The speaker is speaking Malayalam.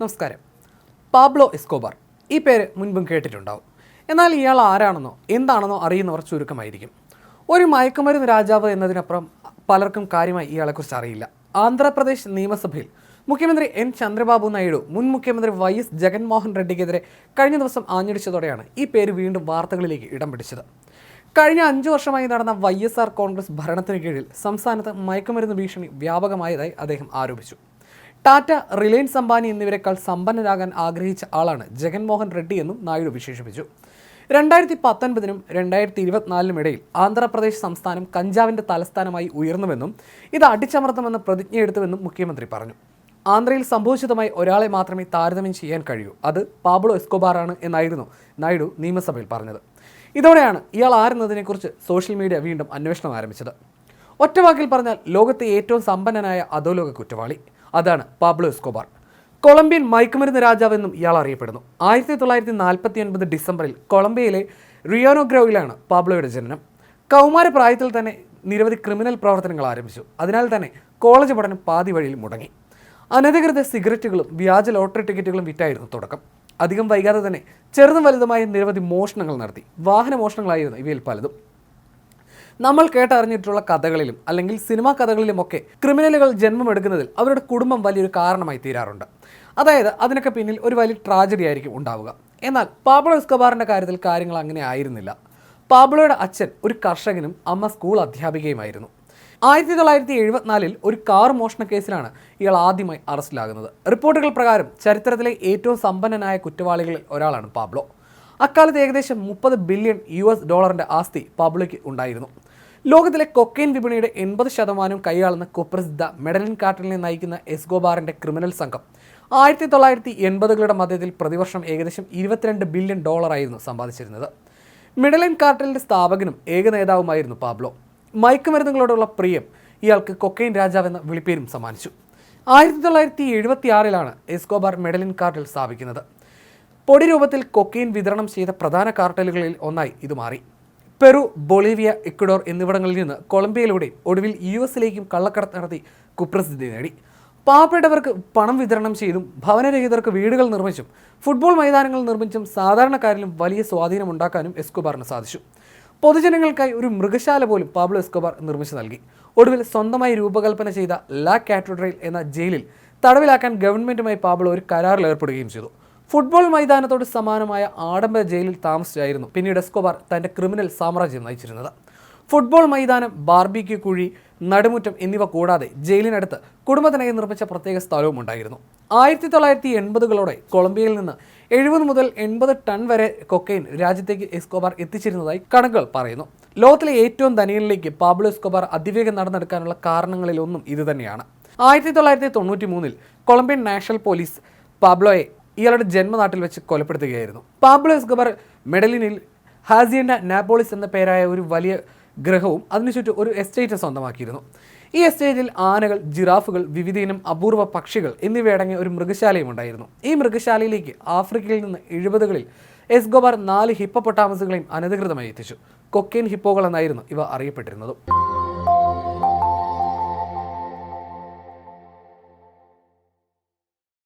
നമസ്കാരം. Pablo Escobar. ഈ പേര് മുൻപും കേട്ടിട്ടുണ്ടാവും. എന്നാൽ ഇയാൾ ആരാണെന്നോ എന്താണെന്നോ അറിയുന്നവർ ചുരുക്കമായിരിക്കും. ഒരു മയക്കുമരുന്ന് രാജാവ് എന്നതിനപ്പുറം പലർക്കും കാര്യമായി ഇയാളെക്കുറിച്ച് അറിയില്ല. ആന്ധ്രാപ്രദേശ് നിയമസഭയിൽ മുഖ്യമന്ത്രി എൻ. ചന്ദ്രബാബു നായിഡു മുൻ മുഖ്യമന്ത്രി വൈ. എസ്. ജഗൻമോഹൻ റെഡ്ഡിക്കെതിരെ കഴിഞ്ഞ ദിവസം ആഞ്ഞടിച്ചതോടെയാണ് ഈ പേര് വീണ്ടും വാർത്തകളിലേക്ക് ഇടം പിടിച്ചത്. കഴിഞ്ഞ അഞ്ചു വർഷമായി നടന്ന വൈ. എസ്. ആർ. കോൺഗ്രസ് ഭരണത്തിന് കീഴിൽ സംസ്ഥാനത്ത് മയക്കുമരുന്ന് ഭീഷണി വ്യാപകമായതായി അദ്ദേഹം ആരോപിച്ചു. ടാറ്റ റിലയൻസ് അംബാനി എന്നിവരെക്കാൾ സമ്പന്നരാകാൻ ആഗ്രഹിച്ച ആളാണ് ജഗൻമോഹൻ റെഡ്ഡി എന്നും നായിഡു വിശേഷിപ്പിച്ചു. രണ്ടായിരത്തി പത്തൊൻപതിനും രണ്ടായിരത്തി ഇരുപത്തിനാലിനും ഇടയിൽ ആന്ധ്രാപ്രദേശ് സംസ്ഥാനം കഞ്ചാവിന്റെ തലസ്ഥാനമായി ഉയർന്നുവെന്നും ഇത് അടിച്ചമർത്തുമെന്ന് പ്രതിജ്ഞയെടുത്തുവെന്നും മുഖ്യമന്ത്രി പറഞ്ഞു. ആന്ധ്രയിൽ സംഭവിച്ചതുമായി ഒരാളെ മാത്രമേ താരതമ്യം ചെയ്യാൻ കഴിയൂ. അത് പാബ്ലോ എസ്കോബാറാണ് എന്നായിരുന്നു നായിഡു നിയമസഭയിൽ പറഞ്ഞത്. ഇതോടെയാണ് ഇയാൾ ആരെന്നതിനെക്കുറിച്ച് സോഷ്യൽ മീഡിയ വീണ്ടും അന്വേഷണം ആരംഭിച്ചത്. ഒറ്റവാക്കിൽ പറഞ്ഞാൽ ലോകത്തെ ഏറ്റവും സമ്പന്നനായ അധോലോക കുറ്റവാളി. അതാണ് പാബ്ലോ എസ്കോബാർ കൊളംബിയൻ മയക്കുമരുന്ന് രാജാവെന്നും ഇയാൾ അറിയപ്പെടുന്നു. ആയിരത്തി തൊള്ളായിരത്തി നാൽപ്പത്തി ഒൻപത് ഡിസംബറിൽ കൊളംബിയയിലെ റിയോനോഗ്രോയിലാണ് പാബ്ലോയുടെ ജനനം. കൗമാര പ്രായത്തിൽ തന്നെ നിരവധി ക്രിമിനൽ പ്രവർത്തനങ്ങൾ ആരംഭിച്ചു. അതിനാൽ തന്നെ കോളേജ് പഠനം പാതി വഴിയിൽ മുടങ്ങി. അനധികൃത സിഗരറ്റുകളും വ്യാജ ലോട്ടറി ടിക്കറ്റുകളും വിറ്റായിരുന്നു തുടക്കം. അധികം വൈകാതെ തന്നെ ചെറുതും വലുതുമായ നിരവധി മോഷണങ്ങൾ നടത്തി. വാഹന മോഷണങ്ങളായിരുന്നു ഇവയിൽ പലതും. നമ്മൾ കേട്ടറിഞ്ഞിട്ടുള്ള കഥകളിലും അല്ലെങ്കിൽ സിനിമാ കഥകളിലുമൊക്കെ ക്രിമിനലുകൾ ജന്മമെടുക്കുന്നതിൽ അവരുടെ കുടുംബം വലിയൊരു കാരണമായി തീരാറുണ്ട്. അതായത് അതിനൊക്കെ പിന്നിൽ ഒരു വലിയ ട്രാജഡി ആയിരിക്കും ഉണ്ടാവുക. എന്നാൽ പാബ്ലോ എസ്കബാറിന്റെ കാര്യത്തിൽ കാര്യങ്ങൾ അങ്ങനെ ആയിരുന്നില്ല. പാബ്ലോയുടെ അച്ഛൻ ഒരു കർഷകനും അമ്മ സ്കൂൾ അധ്യാപികയുമായിരുന്നു. ആയിരത്തി തൊള്ളായിരത്തി എഴുപത്തിനാലിൽ ഒരു കാർ മോഷണ കേസിലാണ് ഇയാൾ ആദ്യമായി അറസ്റ്റിലാകുന്നത്. റിപ്പോർട്ടുകൾ പ്രകാരം ചരിത്രത്തിലെ ഏറ്റവും സമ്പന്നനായ കുറ്റവാളികളിൽ ഒരാളാണ് പാബ്ലോ. അക്കാലത്ത് ഏകദേശം മുപ്പത് ബില്യൺ യു എസ് ഡോളറിന്റെ ആസ്തി പാബ്ലോയ്ക്ക് ഉണ്ടായിരുന്നു. ലോകത്തിലെ കൊക്കൈൻ വിപണിയുടെ എൺപത് ശതമാനവും കൈയാളുന്ന കുപ്രസിദ്ധ മെഡലിൻ കാർട്ടലിനെ നയിക്കുന്ന എസ്ഗോബാറിന്റെ ക്രിമിനൽ സംഘം. ആയിരത്തി തൊള്ളായിരത്തി എൺപതുകളുടെ മധ്യത്തിൽ പ്രതിവർഷം ഏകദേശം ഇരുപത്തിരണ്ട് ബില്യൺ ഡോളറായിരുന്നു സമ്പാദിച്ചിരുന്നത്. മിഡലൻ കാർട്ടലിന്റെ സ്ഥാപകനും ഏക നേതാവുമായിരുന്നു പാബ്ലോ മയക്കുമരുന്നുകളോടുള്ള പ്രിയം ഇയാൾക്ക് കൊക്കൈൻ രാജാവെന്ന വിളിപ്പേരും സമ്മാനിച്ചു. ആയിരത്തി തൊള്ളായിരത്തി എഴുപത്തി ആറിലാണ് എസ്കോബാർ മെഡലിൻ കാർട്ടൽ സ്ഥാപിക്കുന്നത്. പൊടി രൂപത്തിൽ കൊക്കൈൻ വിതരണം ചെയ്ത പ്രധാന കാർട്ടലുകളിൽ ഒന്നായി ഇത് മാറി. പെറു ബൊളീവിയ ഇക്വഡോർ എന്നിവിടങ്ങളിൽ നിന്ന് കൊളംബിയയിലൂടെ ഒടുവിൽ യു എസിലേക്കും കള്ളക്കടത്ത് നടത്തി കുപ്രസിദ്ധി നേടി. പാവപ്പെട്ടവർക്ക് പണം വിതരണം ചെയ്തും ഭവനരഹിതർക്ക് വീടുകൾ നിർമ്മിച്ചും ഫുട്ബോൾ മൈതാനങ്ങൾ നിർമ്മിച്ചും സാധാരണക്കാരിലും വലിയ സ്വാധീനം ഉണ്ടാക്കാനും എസ്കോബാറിന് സാധിച്ചു. പൊതുജനങ്ങൾക്കായി ഒരു മൃഗശാല പോലും പാബ്ലോ എസ്കോബാർ നിർമ്മിച്ചു നൽകി. ഒടുവിൽ സ്വന്തമായി രൂപകൽപ്പന ചെയ്ത ലാ കാറ്റഡ്രയിൽ എന്ന ജയിലിൽ തടവിലാക്കാൻ ഗവൺമെന്റുമായി പാബ്ലോ ഒരു കരാറിൽ ഏർപ്പെടുകയും ചെയ്തു. ഫുട്ബോൾ മൈതാനത്തോട് സമാനമായ ആഡംബര ജയിലിൽ താമസിച്ചായിരുന്നു പിന്നീട് എസ്കോബാർ തന്റെ ക്രിമിനൽ സാമ്രാജ്യം നയിച്ചിരുന്നത്. ഫുട്ബോൾ മൈതാനം ബാർബിക്യു കുഴി നടുമുറ്റം എന്നിവ കൂടാതെ ജയിലിനടുത്ത് കുടുംബത്തിനായി നിർമ്മിച്ച പ്രത്യേക സ്ഥലവും ഉണ്ടായിരുന്നു. ആയിരത്തി തൊള്ളായിരത്തി എൺപതുകളോടെ കൊളംബിയയിൽ നിന്ന് എഴുപത് മുതൽ എൺപത് ടൺ വരെ കൊക്കൈൻ രാജ്യത്തേക്ക് എസ്കോബാർ എത്തിച്ചിരുന്നതായി കണക്കുകൾ പറയുന്നു. ലോകത്തിലെ ഏറ്റവും ധനികനിലേക്ക് പാബ്ലോ എസ്കോബാർ അതിവേഗം നടന്നെടുക്കാനുള്ള കാരണങ്ങളിലൊന്നും ഇതുതന്നെയാണ്. ആയിരത്തി തൊള്ളായിരത്തി തൊണ്ണൂറ്റി മൂന്നിൽ കൊളംബിയൻ നാഷണൽ പോലീസ് പാബ്ലോയെ ഇയാളുടെ ജന്മനാട്ടിൽ വെച്ച് കൊലപ്പെടുത്തുകയായിരുന്നു. പാബ്ലോസ് ഗബർ മെഡലിനിൽ ഹാസിയൻഡ നാപ്പോളിസ് എന്ന പേരായ ഒരു വലിയ ഗ്രഹവും അതിനു ചുറ്റും ഒരു എസ്റ്റേറ്റ് സ്വന്തമാക്കിയിരുന്നു. ഈ എസ്റ്റേറ്റിൽ ആനകൾ ജിറാഫുകൾ വിവിധയിനം അപൂർവ പക്ഷികൾ എന്നിവയടങ്ങിയ ഒരു മൃഗശാലയും ഉണ്ടായിരുന്നു. ഈ മൃഗശാലയിലേക്ക് ആഫ്രിക്കയിൽ നിന്ന് എഴുപതുകളിൽ എസ്ഗോബാർ നാല് ഹിപ്പോപ്പൊട്ടാമസുകളെയും അനധികൃതമായി എത്തിച്ചു. കൊക്കൈൻ ഹിപ്പോകൾ എന്നായിരുന്നു ഇവ അറിയപ്പെട്ടിരുന്നത്.